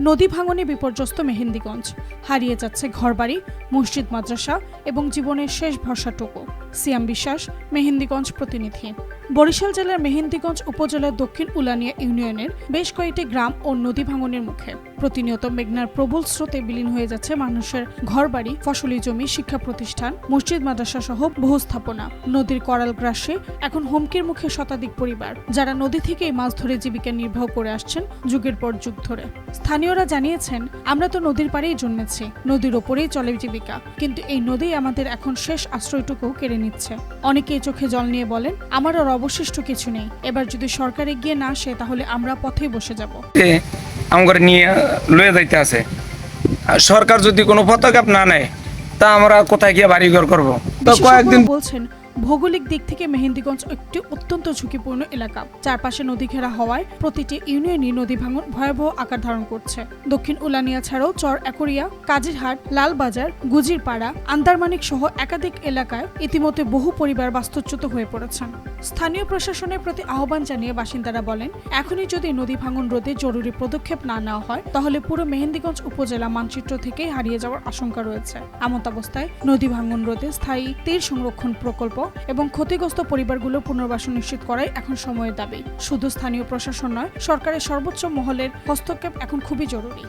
নদী ভাঙনে বিপর্যস্ত মেহেন্দিগঞ্জ। হারিয়ে যাচ্ছে ঘরবাড়ি মসজিদ মাদ্রাসা এবং জীবনের শেষ ভরসাটুকু সিয়াম বিশ্বাস, মেহেন্দিগঞ্জ প্রতিনিধি। বরিশাল জেলার মেহেন্দিগঞ্জ উপজেলার দক্ষিণ উলানিয়া ইউনিয়নের বেশ কয়েকটি গ্রাম ও নদী ভাঙনের মুখে। প্রতিনিয়ত মেঘনার প্রবল স্রোতে বিলীন হয়ে যাচ্ছে মানুষের ঘরবাড়ি, ফসলি জমি, শিক্ষা প্রতিষ্ঠান, মসজিদ, মাদ্রাসা সহ বহু স্থাপনা। নদীর করাল গ্রাসে এখন হুমকির মুখে শতাধিক পরিবার, যারা নদী থেকেই মাছ ধরে জীবিকা নির্বাহ করে আসছেন যুগের পর যুগ ধরে। স্থানীয়রা জানিয়েছেন, আমরা তো নদীর পাড়েই জন্মেছি, নদীর ওপরেই চলে জীবিকা। কিন্তু এই নদী আমাদের এখন শেষ আশ্রয়টুকু কেড়ে নিচ্ছে। অনেকেই চোখে জল নিয়ে বলেন আমার আর অবশিষ্ট কিছু নেই। এবার যদি সরকারে গিয়ে না আসে তাহলে আমরা পথেই বসে যাব। আমার নিয়ে লয়ে যাইতে আছে। আর সরকার যদি কোনো পদক্ষেপ না নেয় তা আমরা কোথায় গিয়ে বাড়িঘর করব? তো কয়েকদিন বলছেন ভৌগোলিক দিক থেকে মেহেন্দিগঞ্জ একটি অত্যন্ত ঝুঁকিপূর্ণ এলাকা। চারপাশে নদী ঘেরা হওয়ায় প্রতিটি ইউনিয়নই নদী ভাঙন ভয়াবহ আকার ধারণ করছে। দক্ষিণ উলানিয়া ছাড়াও চর একরিয়া, কাজিরহাট, লালবাজার, গুজিরপাড়া, আন্দারমানিক সহ একাধিক এলাকায় ইতিমধ্যে বহু পরিবার বাস্তুচ্যুত হয়ে পড়েছেন। স্থানীয় প্রশাসনের প্রতি আহ্বান জানিয়ে বাসিন্দারা বলেন, এখনই যদি নদী ভাঙন রোধে জরুরি পদক্ষেপ না নেওয়া হয়, তাহলে পুরো মেহেন্দিগঞ্জ উপজেলা মানচিত্র থেকেই হারিয়ে যাওয়ার আশঙ্কা রয়েছে। এমত অবস্থায় নদী ভাঙন রোধে স্থায়ী তীর সংরক্ষণ প্রকল্প এবং ক্ষতিগ্রস্ত পরিবারগুলো পুনর্বাসন নিশ্চিত করাই এখন সময়ের দাবি। শুধু স্থানীয় প্রশাসন নয়, সরকারের সর্বোচ্চ মহলের হস্তক্ষেপ এখন খুবই জরুরি।